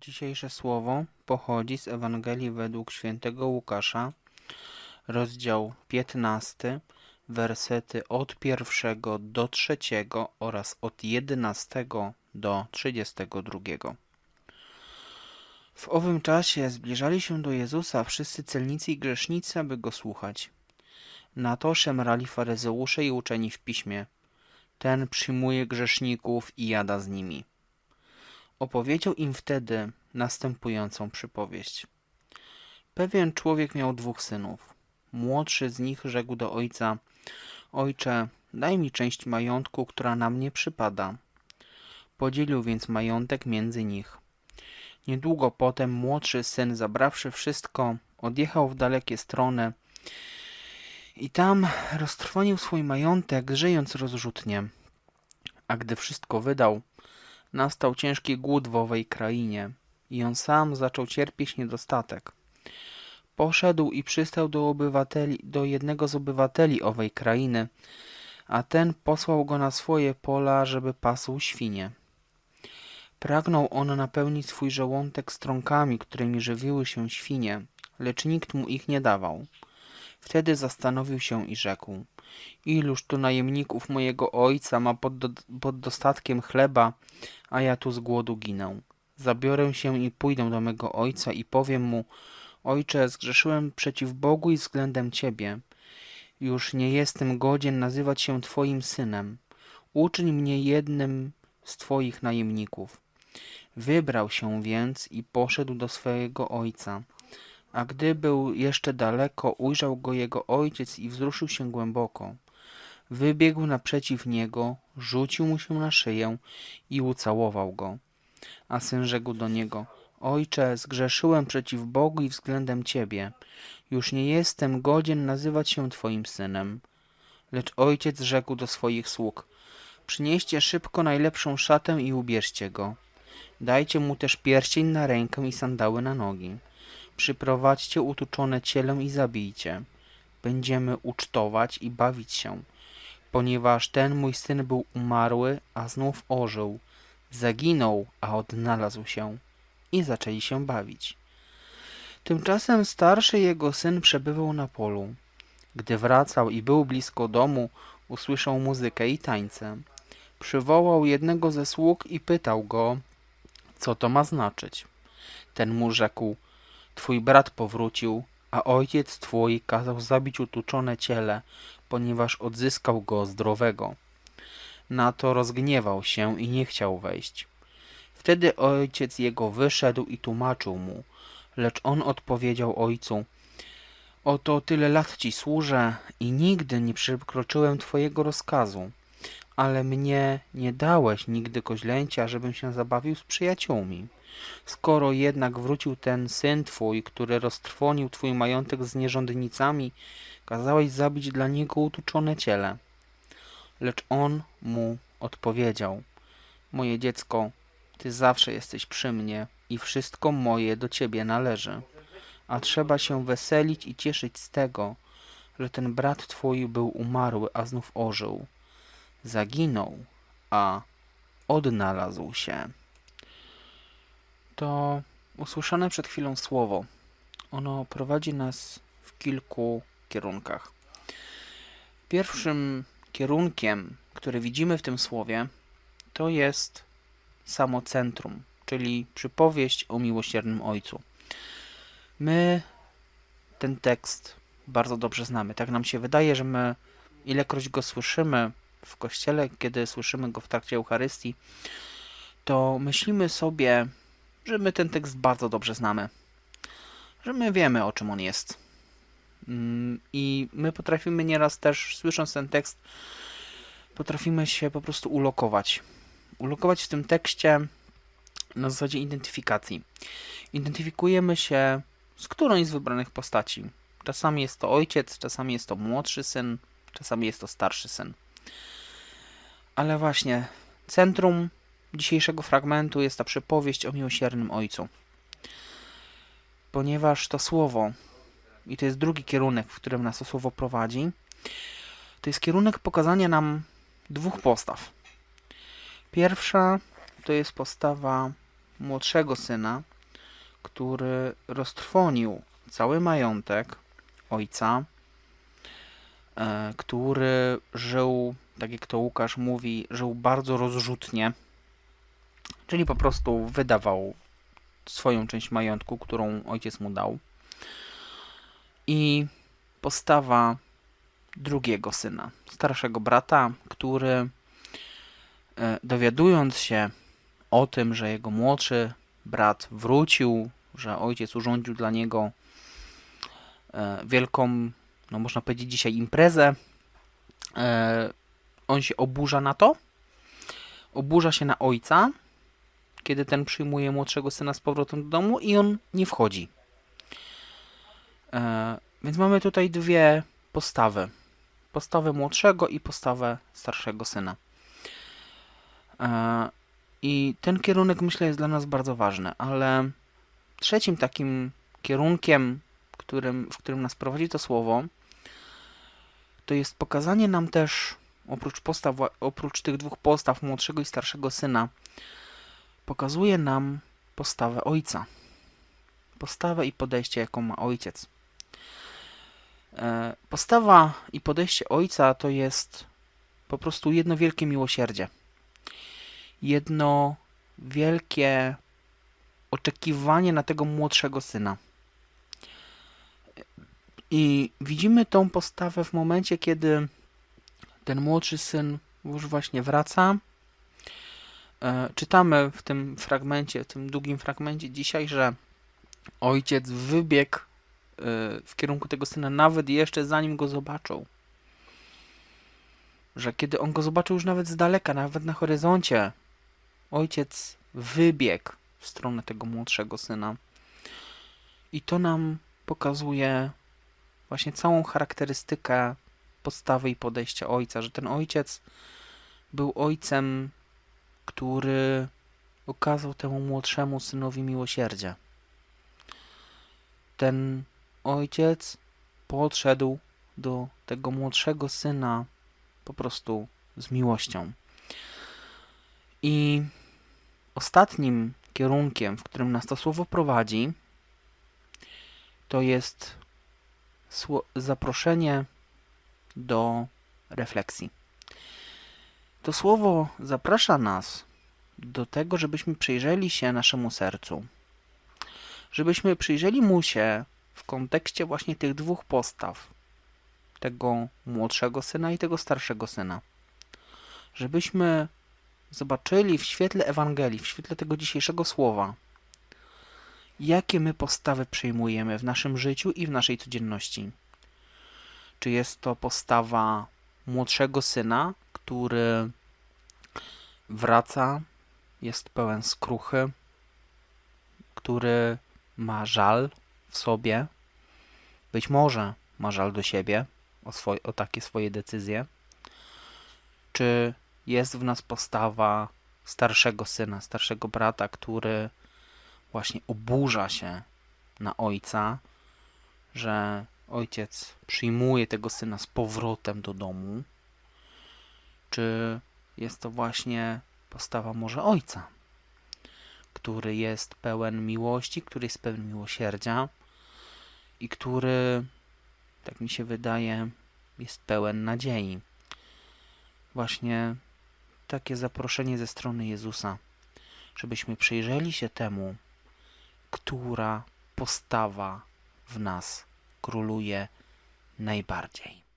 Dzisiejsze słowo pochodzi z Ewangelii według świętego Łukasza, rozdział 15, wersety od pierwszego do trzeciego oraz od 11 do 32. W owym czasie zbliżali się do Jezusa wszyscy celnicy i grzesznicy, aby go słuchać. Na to szemrali faryzeusze i uczeni w piśmie. Ten przyjmuje grzeszników i jada z nimi. Opowiedział im wtedy następującą przypowieść. Pewien człowiek miał dwóch synów. Młodszy z nich rzekł do ojca: Ojcze, daj mi część majątku, która na mnie przypada. Podzielił więc majątek między nich. Niedługo potem młodszy syn, zabrawszy wszystko, odjechał w dalekie strony i tam roztrwonił swój majątek, żyjąc rozrzutnie. A gdy wszystko wydał, nastał ciężki głód w owej krainie i on sam zaczął cierpieć niedostatek. Poszedł i przystał do, obywateli, do jednego z obywateli owej krainy, a ten posłał go na swoje pola, żeby pasł świnie. Pragnął on napełnić swój żołądek strąkami, którymi żywiły się świnie, lecz nikt mu ich nie dawał. Wtedy zastanowił się i rzekł: Iluż tu najemników mojego ojca ma pod, do, pod dostatkiem chleba, a ja tu z głodu ginę. Zabiorę się i pójdę do mego ojca i powiem mu: Ojcze, zgrzeszyłem przeciw Bogu i względem ciebie. Już nie jestem godzien nazywać się twoim synem. Uczyń mnie jednym z twoich najemników. Wybrał się więc i poszedł do swojego ojca. A gdy był jeszcze daleko, ujrzał go jego ojciec i wzruszył się głęboko. Wybiegł naprzeciw niego, rzucił mu się na szyję i ucałował go. A syn rzekł do niego: Ojcze, zgrzeszyłem przeciw Bogu i względem ciebie. Już nie jestem godzien nazywać się twoim synem. Lecz ojciec rzekł do swoich sług: Przynieście szybko najlepszą szatę i ubierzcie go. Dajcie mu też pierścień na rękę i sandały na nogi. Przyprowadźcie utuczone ciele i zabijcie. Będziemy ucztować i bawić się, ponieważ ten mój syn był umarły, a znów ożył. Zaginął, a odnalazł się. I zaczęli się bawić. Tymczasem starszy jego syn przebywał na polu. Gdy wracał i był blisko domu, usłyszał muzykę i tańce. Przywołał jednego ze sług i pytał go, co to ma znaczyć. Ten mu rzekł, twój brat powrócił, a ojciec twój kazał zabić utuczone ciele, ponieważ odzyskał go zdrowego. Na to rozgniewał się i nie chciał wejść. Wtedy ojciec jego wyszedł i tłumaczył mu, lecz on odpowiedział ojcu, Oto tyle lat ci służę i nigdy nie przekroczyłem twojego rozkazu, ale mnie nie dałeś nigdy koźlęcia, żebym się zabawił z przyjaciółmi. Skoro jednak wrócił ten syn twój, który roztrwonił twój majątek z nierządnicami, kazałeś zabić dla niego utuczone ciele. Lecz on mu odpowiedział: Moje dziecko, ty zawsze jesteś przy mnie i wszystko moje do ciebie należy. A trzeba się weselić i cieszyć z tego, że ten brat twój był umarły, a znów ożył. Zaginął, a odnalazł się. To usłyszane przed chwilą słowo. Ono prowadzi nas w kilku kierunkach. Pierwszym kierunkiem, który widzimy w tym słowie, to jest samo centrum, czyli przypowieść o miłosiernym Ojcu. My ten tekst bardzo dobrze znamy. Tak nam się wydaje, że my ilekroć go słyszymy w kościele, kiedy słyszymy go w trakcie Eucharystii, to myślimy sobie, że my ten tekst bardzo dobrze znamy. Że my wiemy, o czym on jest. Mm, I my potrafimy nieraz też, słysząc ten tekst, potrafimy się po prostu ulokować. Ulokować w tym tekście na zasadzie identyfikacji. Identyfikujemy się z którąś z wybranych postaci. Czasami jest to ojciec, czasami jest to młodszy syn, czasami jest to starszy syn. Ale właśnie centrum dzisiejszego fragmentu jest ta przypowieść o miłosiernym ojcu. Ponieważ to słowo, i to jest drugi kierunek, w którym nas to słowo prowadzi, to jest kierunek pokazania nam dwóch postaw. Pierwsza to jest postawa młodszego syna, który roztrwonił cały majątek ojca, e, który żył, tak jak to Łukasz mówi, żył bardzo rozrzutnie, czyli po prostu wydawał swoją część majątku, którą ojciec mu dał. I postawa drugiego syna, starszego brata, który e, dowiadując się o tym, że jego młodszy brat wrócił, że ojciec urządził dla niego e, wielką, no można powiedzieć dzisiaj imprezę, e, on się oburza na to, oburza się na ojca, kiedy ten przyjmuje młodszego syna z powrotem do domu i on nie wchodzi. Więc mamy tutaj dwie postawy postawę młodszego i postawę starszego syna. E, I ten kierunek myślę jest dla nas bardzo ważny, ale trzecim takim kierunkiem, którym, w którym nas prowadzi to słowo, to jest pokazanie nam też, oprócz, postaw, oprócz tych dwóch postaw, młodszego i starszego syna, pokazuje nam postawę ojca. Postawę i podejście, jaką ma ojciec. E, postawa i podejście ojca to jest po prostu jedno wielkie miłosierdzie. Jedno wielkie oczekiwanie na tego młodszego syna. I widzimy tą postawę w momencie, kiedy ten młodszy syn już właśnie wraca. E, czytamy w tym fragmencie, w tym długim fragmencie dzisiaj, że ojciec wybiegł Y, w kierunku tego syna, nawet jeszcze zanim go zobaczył. Że kiedy on go zobaczył już nawet z daleka, nawet na horyzoncie, ojciec wybiegł w stronę tego młodszego syna. I to nam pokazuje właśnie całą charakterystykę postawy i podejścia ojca, że ten ojciec był ojcem, który okazał temu młodszemu synowi miłosierdzie. Ten ojciec podszedł do tego młodszego syna po prostu z miłością. I ostatnim kierunkiem, w którym nas to słowo prowadzi, to jest zaproszenie do refleksji. To słowo zaprasza nas do tego, żebyśmy przyjrzeli się naszemu sercu, żebyśmy przyjrzeli mu się w kontekście właśnie tych dwóch postaw, tego młodszego syna i tego starszego syna. Żebyśmy zobaczyli w świetle Ewangelii, w świetle tego dzisiejszego słowa, jakie my postawy przyjmujemy w naszym życiu i w naszej codzienności. Czy jest to postawa młodszego syna, który wraca, jest pełen skruchy, który ma żal w sobie, być może ma żal do siebie o, swoje, o takie swoje decyzje, czy jest w nas postawa starszego syna, starszego brata, który właśnie oburza się na ojca, że ojciec przyjmuje tego syna z powrotem do domu, czy jest to właśnie postawa może ojca, który jest pełen miłości, który jest pełen miłosierdzia, i który, tak mi się wydaje, jest pełen nadziei. Właśnie takie zaproszenie ze strony Jezusa, żebyśmy przyjrzeli się temu, która postawa w nas króluje najbardziej.